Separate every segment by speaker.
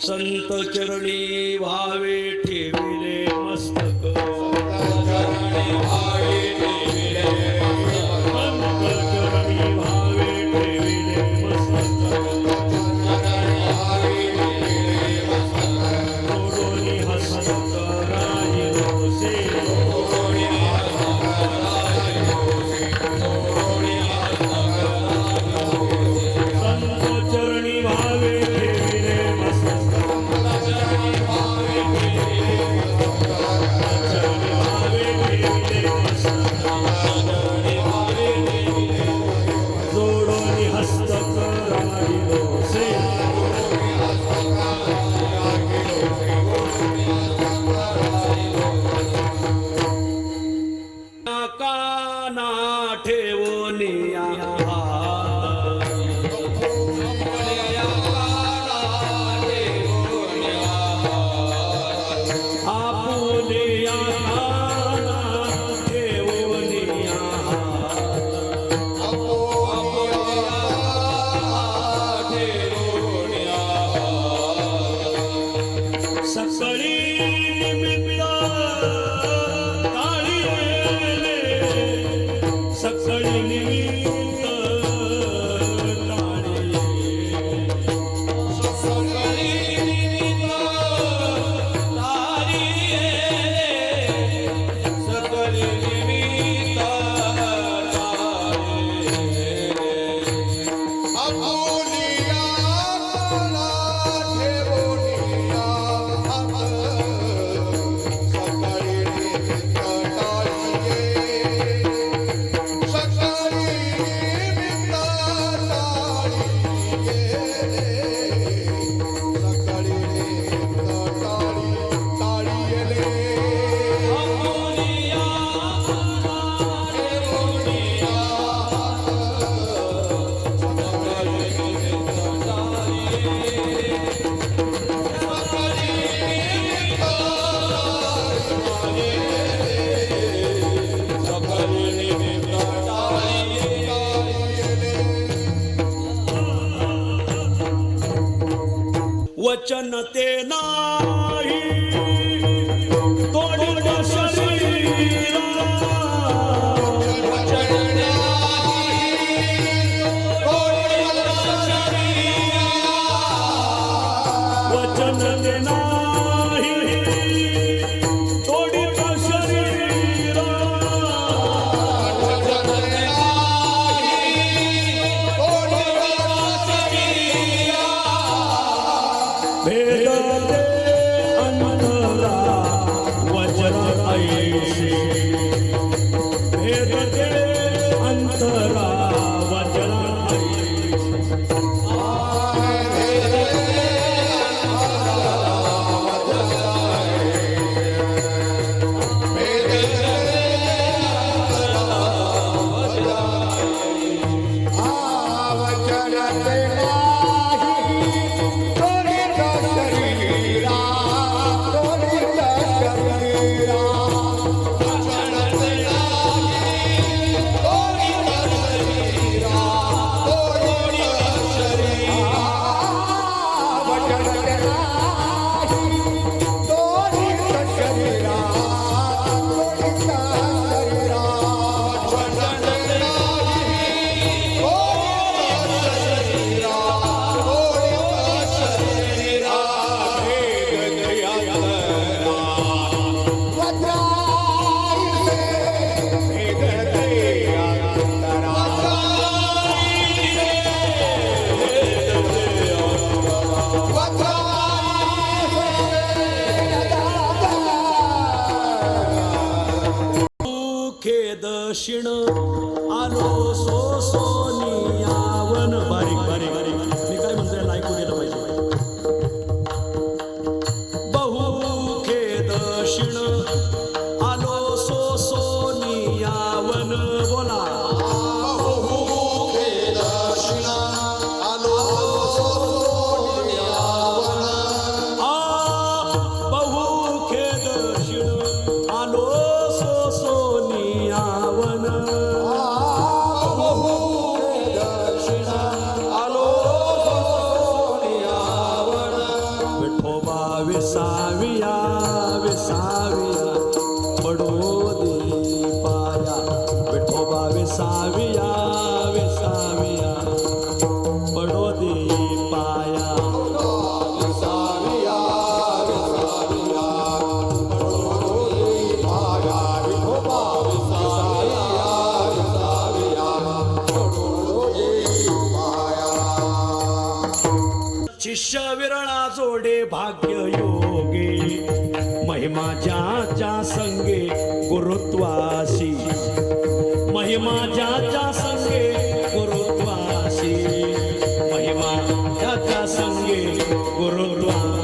Speaker 1: संत चरणी भावे ठेविले मस्तक. चरणी भावे जन्ते नाही 真的。शिष्य विरळा जोडे भाग्य योगे महिमाच्या संगे गुरुत्वासी ज्याच्या संगे गुरुत्वासी महिमा संगे गुरुत्वा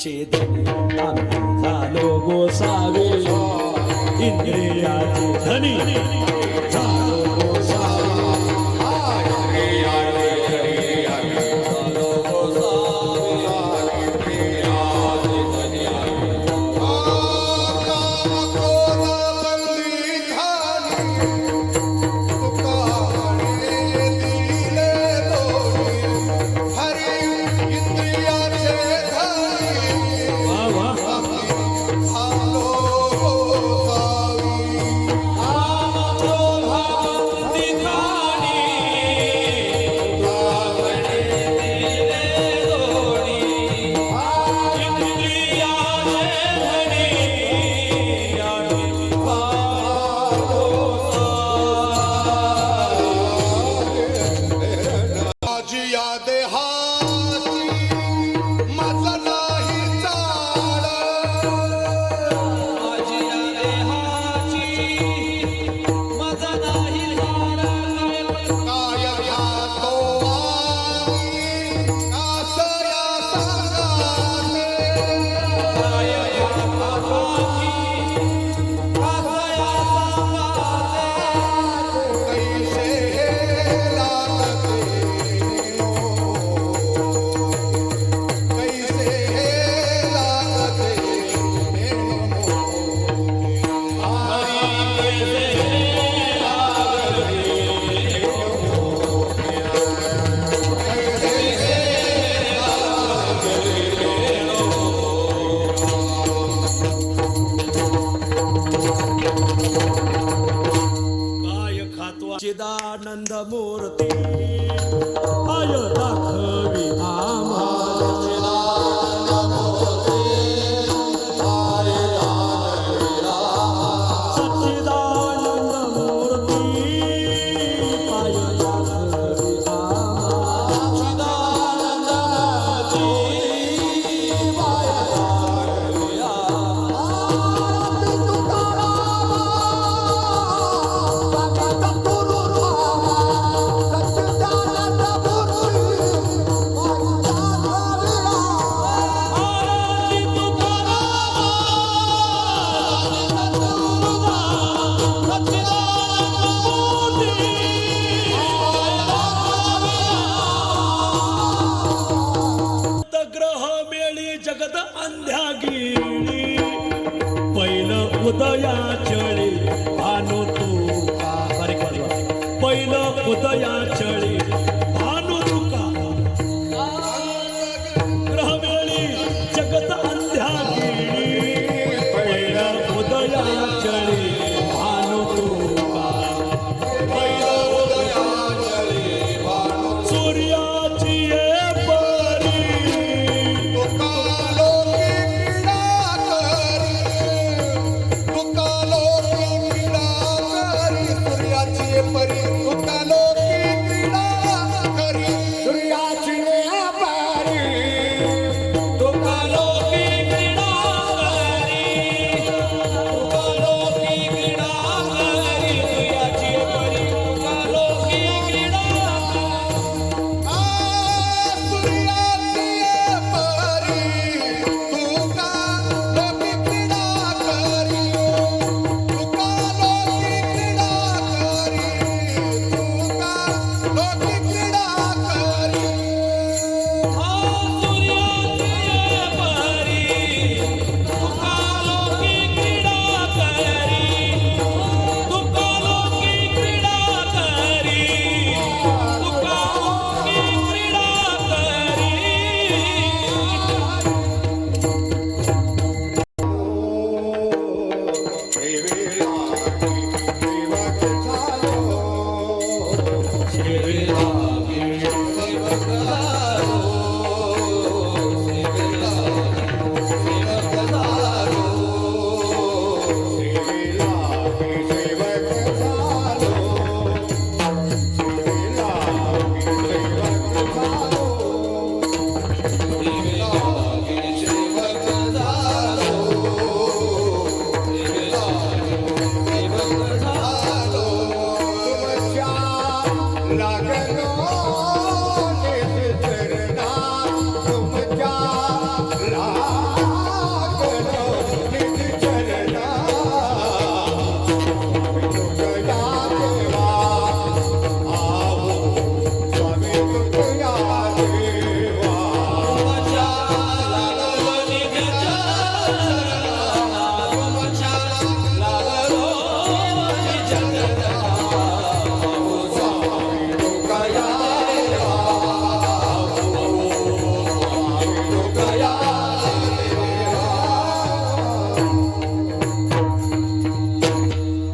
Speaker 1: छेद झालो गोसावे इंद्रियाचे धनी. सच्चिदानन्दमूर्ति